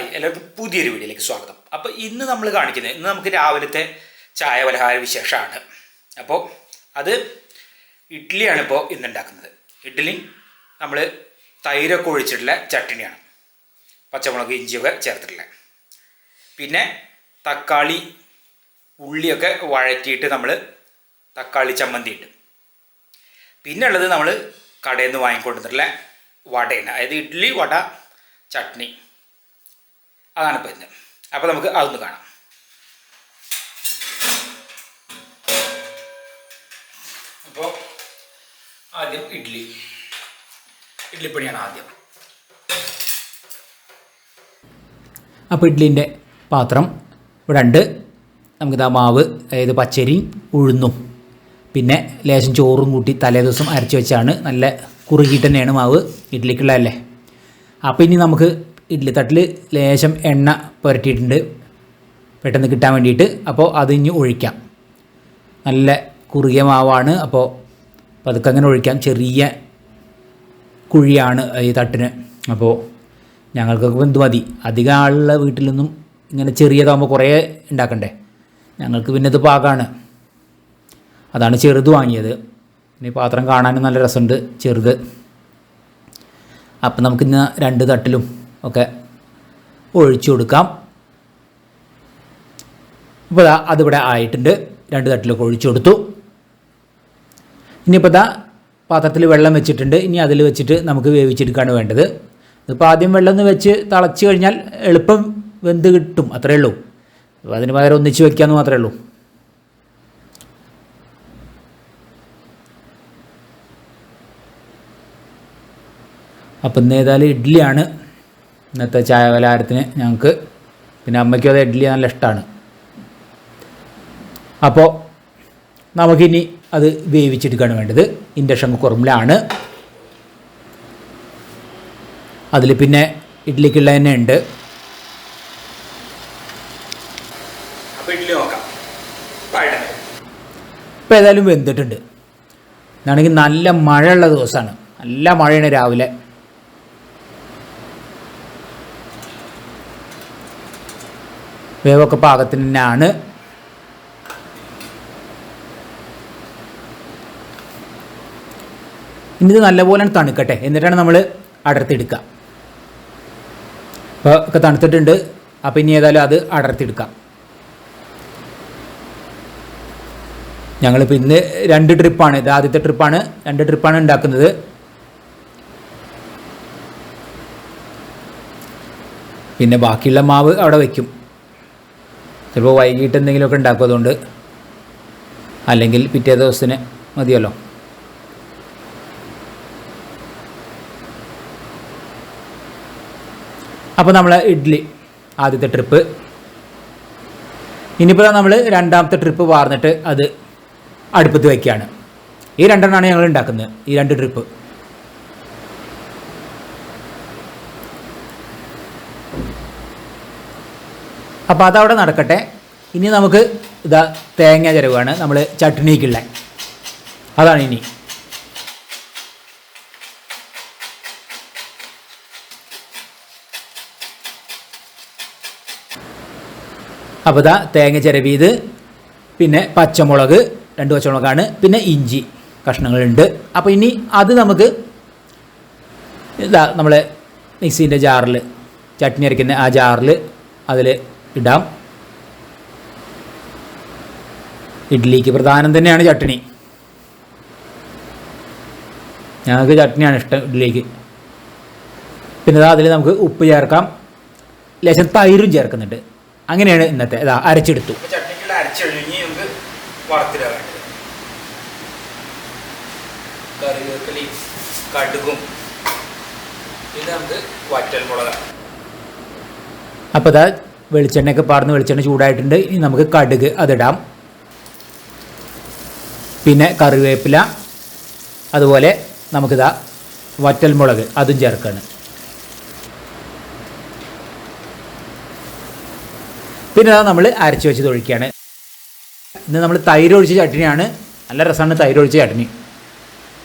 Hi. എല്ലാവർക്കും പുതിയൊരു വീഡിയോയിലേക്ക് സ്വാഗതം. അപ്പോൾ ഇന്ന് നമ്മൾ കാണിക്കുന്നത് ഇന്ന് നമുക്ക് രാവിലത്തെ ചായ പലഹാര വിശേഷമാണ്. അപ്പോൾ അത് ഇഡ്ഡലിയാണ് ഇപ്പോൾ ഇന്ന് ഉണ്ടാക്കുന്നത്. ഇഡ്ഡലി നമ്മൾ തൈരൊക്കെ ഒഴിച്ചിട്ടുള്ള ചട്ടിണിയാണ് പച്ചമുളക് ഇഞ്ചിയൊക്കെ ചേർത്തിട്ടുള്ള. പിന്നെ തക്കാളി ഉള്ളിയൊക്കെ വഴറ്റിയിട്ട് നമ്മൾ തക്കാളി ചമ്മന്തി ഇട്ട് പിന്നെ ഉള്ളത് നമ്മൾ കടയിൽ നിന്ന് വാങ്ങിക്കൊണ്ടിട്ടുള്ള വടയാണ്. അതായത് ഇഡ്ഡലി വട ചട്നി. അതാണ് ഇപ്പം അപ്പോൾ നമുക്ക് അതൊന്ന് കാണാം. അപ്പോൾ ആദ്യം ഇഡ്ഡലി ഇഡ്ഡലിപ്പണിയാണ് ആദ്യം. അപ്പോൾ ഇഡ്ഡലിന്റെ പാത്രം ഇവിടെ ഉണ്ട് നമുക്കിതാ മാവ് അതായത് പച്ചരി ഉഴുന്നും. പിന്നെ ലേശം ചോറും കൂട്ടി തലേ ദിവസം അരച്ച് വെച്ചാണ് നല്ല കുറുകിയിട്ട് തന്നെയാണ് മാവ് ഇഡ്ഡലിക്കുള്ളതല്ലേ അപ്പോൾ ഇനി നമുക്ക് ഇഡ്ഡലി തട്ടിൽ ലേശം എണ്ണ പുരട്ടിയിട്ടുണ്ട്. പെട്ടെന്ന് കിട്ടാൻ വേണ്ടിയിട്ട്. അപ്പോൾ അത് ഒഴിക്കാം. നല്ല കുറുകിയ മാവാണ്. അപ്പോൾ പതുക്കെ അങ്ങനെ ഒഴിക്കാം. ചെറിയ കുഴിയാണ് ഈ തട്ടിന്. അപ്പോൾ ഞങ്ങൾക്കൊക്കെ എന്ത് മതി? അധികം ആളുള്ള വീട്ടിലൊന്നും ഇങ്ങനെ ചെറിയതാകുമ്പോൾ കുറേ ഉണ്ടാക്കണ്ടേ? ഞങ്ങൾക്ക് പിന്നെ ഇത് പാകമാണ് അതാണ് ചെറുത് വാങ്ങിയത്. പിന്നെ പാത്രം കാണാനും നല്ല രസമുണ്ട്. ചെറുത്. അപ്പം നമുക്കിന്ന് രണ്ട് തട്ടിലും ഒക്കെ ഒഴിച്ചു കൊടുക്കാം. ഇപ്പോൾ ദാ അതിവിടെ ആയിട്ടുണ്ട്. രണ്ട് തട്ടിലൊക്കെ ഒഴിച്ചു കൊടുത്തു. ഇനിയിപ്പോൾ ദാ പാത്രത്തിൽ വെള്ളം വെച്ചിട്ടുണ്ട്. ഇനി അതിൽ വെച്ചിട്ട് നമുക്ക് വേവിച്ചെടുക്കുകയാണ് വേണ്ടത്. ഇതിപ്പോൾ ആദ്യം വെള്ളം ഒന്ന് വെച്ച് തിളച്ച് കഴിഞ്ഞാൽ എളുപ്പം വെന്ത് കിട്ടും. അത്രയേ ഉള്ളൂ. അപ്പോൾ അതിന് പകരം ഒന്നിച്ച് വെക്കാമെന്ന് മാത്രമേ ഉള്ളൂ. അപ്പം ഇന്ന് ഏതായാലും ഇഡ്ഡലിയാണ്. ഇന്നത്തെ ചായ പലഹാരത്തിന് ഞങ്ങൾക്ക് പിന്നെ അമ്മയ്ക്കും അത് ഇഡ്ഡലി നല്ല ഇഷ്ടമാണ് അപ്പോൾ നമുക്കിനി അത് വേവിച്ചെടുക്കുകയാണ് വേണ്ടത്. ഇൻഡക്ഷൻ കുക്കറിലാണ്. അതിൽ പിന്നെ ഇഡ്ഡലിക്കുള്ള തന്നെ ഉണ്ട്. ഇപ്പോൾ ഏതായാലും വെന്തിട്ടുണ്ട്. ഇതാണെങ്കിൽ നല്ല മഴയുള്ള ദിവസമാണ്. നല്ല മഴയാണ് രാവിലെ. വേവൊക്കെ പാകത്തിന് തന്നെയാണ്. ഇനി ഇത് നല്ലപോലെ തണുക്കട്ടെ. എന്നിട്ടാണ് നമ്മൾ അടർത്തിയെടുക്കുക. അപ്പോൾ ഒക്കെ തണുത്തിട്ടുണ്ട്. അപ്പോൾ ഇനി ഏതായാലും അത് അടർത്തിയെടുക്കാം ഞങ്ങളിപ്പോൾ ഇന്ന് രണ്ട് ട്രിപ്പാണ്. ഇത് ആദ്യത്തെ ട്രിപ്പാണ്. രണ്ട് ട്രിപ്പാണ് ഉണ്ടാക്കുന്നത്. പിന്നെ ബാക്കിയുള്ള മാവ് അവിടെ വയ്ക്കും ചിലപ്പോൾ വൈകിട്ട് എന്തെങ്കിലുമൊക്കെ ഉണ്ടാക്കും അതുകൊണ്ട്. അല്ലെങ്കിൽ പിറ്റേ ദിവസത്തിന് മതിയല്ലോ. അപ്പോൾ നമ്മൾ ഇഡ്ഡലി ആദ്യത്തെ ട്രിപ്പ്. ഇനിയിപ്പോൾ നമ്മൾ രണ്ടാമത്തെ ട്രിപ്പ് വാർന്നിട്ട് അത് അടുപ്പത്ത് വയ്ക്കുകയാണ് ഈ രണ്ടെണ്ണമാണ് ഞങ്ങൾ ഉണ്ടാക്കുന്നത് ഈ രണ്ട് ട്രിപ്പ്. അപ്പോൾ അതവിടെ നടക്കട്ടെ. ഇനി നമുക്ക് ഇതാ തേങ്ങ ചിരവാണ് നമ്മൾ ചട്നിക്കുള്ള. അതാണ് ഇനി. അപ്പോൾ ഇതാ തേങ്ങ ചിരവിയത്. പിന്നെ പച്ചമുളക് രണ്ട് പച്ചമുളകാണ്. പിന്നെ ഇഞ്ചി കഷ്ണങ്ങളുണ്ട്. അപ്പോൾ ഇനി അത് നമുക്ക് ഇതാ നമ്മൾ മിക്സീന്റെ ജാറിൽ ചട്നി അരയ്ക്കുന്ന ആ ജാറിൽ അതിൽ ഇടാം. ഇഡ്ഡലിക്ക് പ്രധാനം തന്നെയാണ് ചട്നി. ഞങ്ങൾക്ക് ചട്നിയാണ് ഇഷ്ടം ഇഡ്ഡലിക്ക് പിന്നെ അതിൽ നമുക്ക് ഉപ്പ് ചേർക്കാം. ലേശം തൈരും ചേർക്കുന്നുണ്ട്. അങ്ങനെയാണ് ഇന്നത്തെ ഇതാ അരച്ചെടുത്തു. ചട്നിക്കുള്ള അരച്ചൊഴിഞ്ഞ് നമുക്ക് വറുത്തിടാൻ കടുകും. ഇത് നമുക്ക് വറ്റൽ മുളകാണ് അപ്പോൾ ഇതാ വെളിച്ചെണ്ണയൊക്കെ പാർന്ന് വെളിച്ചെണ്ണ ചൂടായിട്ടുണ്ട്. ഇനി നമുക്ക് കടുക് അതിടാം. പിന്നെ കറിവേപ്പില അതുപോലെ നമുക്കിതാ വറ്റൽമുളക് അതും ചേർക്കാണ്. പിന്നെ അതാ നമ്മൾ അരച്ച് വെച്ച് ഒഴിക്കുകയാണ്. ഇന്ന് നമ്മൾ തൈരൊഴിച്ച ചട്നിയാണ്. നല്ല രസമാണ് തൈരൊഴിച്ച ചട്നി.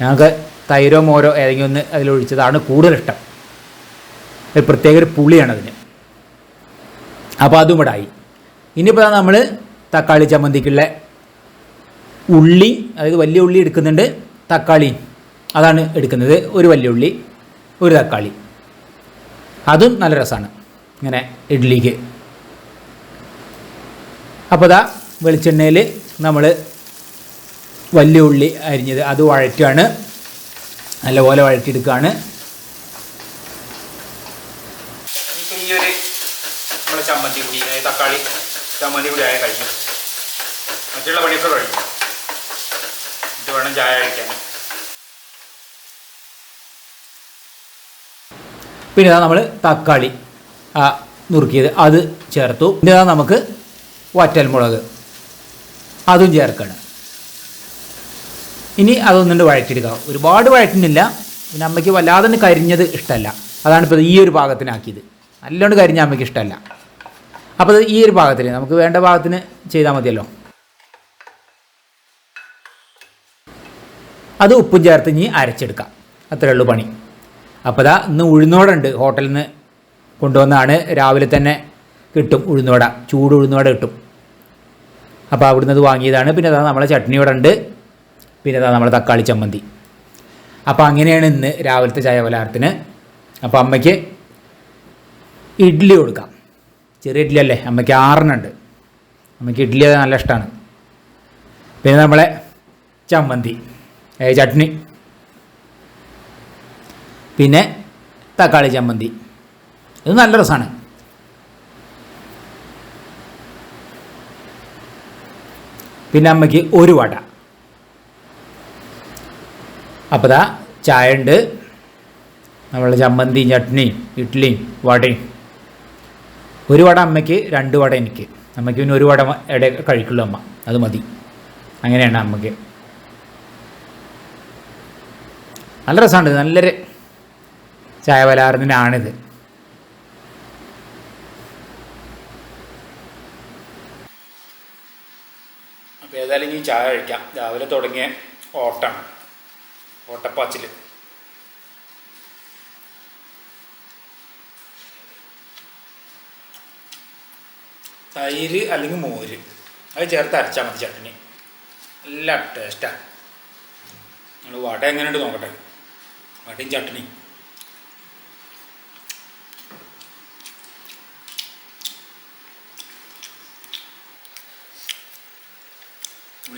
ഞങ്ങൾക്ക് തൈരോ മോരോ ഏതെങ്കിലും ഒന്ന് അതിലൊഴിച്ചതാണ് കൂടുതൽ ഇഷ്ടം ഒരു പ്രത്യേക ഒരു പുളിയാണ് അതിന്. അപ്പോൾ അതും ഇടായി. ഇനിയിപ്പോൾ നമ്മൾ തക്കാളി ചമ്മന്തിക്കുള്ള ഉള്ളി അതായത് വലിയ ഉള്ളി എടുക്കുന്നുണ്ട് തക്കാളി. അതാണ് എടുക്കുന്നത്. ഒരു വലിയ ഉള്ളി ഒരു തക്കാളി. അതും നല്ല രസമാണ് ഇങ്ങനെ ഇഡ്ഡലിക്ക് അപ്പോൾ ഇതാ വെളിച്ചെണ്ണയിൽ നമ്മൾ വലിയ ഉള്ളി അരിഞ്ഞത്. അത് വഴറ്റുകയാണ് നല്ലപോലെ വഴറ്റിയെടുക്കുകയാണ് ഇപ്പം ഈ ഒരു നമ്മളെ ചമ്മന്തി കൂടി തക്കാളി ചമ്മന്തി കൂടി ആയ കഴിഞ്ഞു മറ്റുള്ള പണിയൊക്കെ കഴിഞ്ഞു. ഇത് വേണം ചായ കഴിക്കാൻ. പിന്നെ നമ്മൾ തക്കാളി നുറുക്കിയത്. അത് ചേർത്തു. പിന്നെ നമുക്ക് വറ്റൽമുളക്. അതും ചേർക്കണം. ഇനി അതൊന്നുകൊണ്ട് വഴറ്റിയെടുക്കാം. ഒരുപാട് വഴറ്റുന്നില്ല. പിന്നെ അമ്മയ്ക്ക് വല്ലാതെ കരിഞ്ഞത് ഇഷ്ടമല്ല അതാണ് ഇപ്പോൾ ഈ ഒരു പാകത്തിനാക്കിയത്. നല്ലോണം കരിഞ്ഞ അമ്മയ്ക്ക് ഇഷ്ടമല്ല അപ്പോൾ ഈ ഒരു ഭാഗത്തിൽ നമുക്ക് വേണ്ട ഭാഗത്തിന് ചെയ്താൽ മതിയല്ലോ. അത് ഉപ്പും ചേർത്ത് ഇനി അരച്ചെടുക്കാം. അത്രേ ഉള്ളൂ പണി. അപ്പോൾ ദാ ഇന്ന് ഉഴുന്നോടുണ്ട്. ഹോട്ടലിൽ നിന്ന് കൊണ്ടുവന്നാണ്. രാവിലെ തന്നെ കിട്ടും ഉഴുന്നോട. ചൂട് ഉഴുന്നോട കിട്ടും. അപ്പോൾ അവിടുന്ന് അത് വാങ്ങിയതാണ്. പിന്നെ അതാ നമ്മളെ ചട്നിയോടെ ഉണ്ട്. പിന്നെ അതാ നമ്മളെ തക്കാളി ചമ്മന്തി. അപ്പോൾ അങ്ങനെയാണ് ഇന്ന് രാവിലത്തെ ചായ പലഹാരത്തിന്. അപ്പോൾ അമ്മയ്ക്ക് ഇഡ്ഡലി കൊടുക്കാം. ചെറിയ ഇഡ്ഡലി അല്ലേ? അമ്മയ്ക്ക് ആറിനുണ്ട് അമ്മയ്ക്ക് ഇഡ്ഡലി നല്ല ഇഷ്ടമാണ് പിന്നെ നമ്മളെ ചമ്മന്തി ചട്നി. പിന്നെ തക്കാളി ചമ്മന്തി. ഇത് നല്ല രസമാണ് പിന്നെ അമ്മയ്ക്ക് ഒരു വട. അപ്പോൾ ദാ ചായ ഉണ്ട്. നമ്മൾ ചമ്മന്തിയും ചട്നിയും ഇഡ്ഡലിയും വടയും. ഒരു വട അമ്മയ്ക്ക് രണ്ട് വട എനിക്ക്. അമ്മയ്ക്ക് പിന്നെ ഒരു വട ഇട കഴിക്കുള്ളൂ അമ്മ. അത് മതി. അങ്ങനെയാണ് അമ്മയ്ക്ക്. നല്ല രസമുണ്ട്. നല്ലൊരു ചായ പലഹാരത്തിനാണിത് അപ്പോൾ ഏതായാലും ഈ ചായ കഴിക്കാം. രാവിലെ തുടങ്ങിയ ഓട്ടാണ് ഓട്ടപ്പാച്ചിൽ തൈര് അല്ലെങ്കിൽ മോര്. അത് ചേർത്ത് അരച്ചാൽ മതി ചട്നി. നല്ല ടേസ്റ്റാണ് നിങ്ങൾ വട എങ്ങനെയുണ്ട് നോക്കട്ടെ. വടയും ചട്നി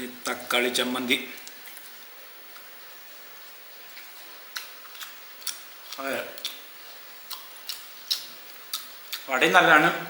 ഈ തക്കാളി ചമ്മന്തി. വടയും നല്ലതാണ്.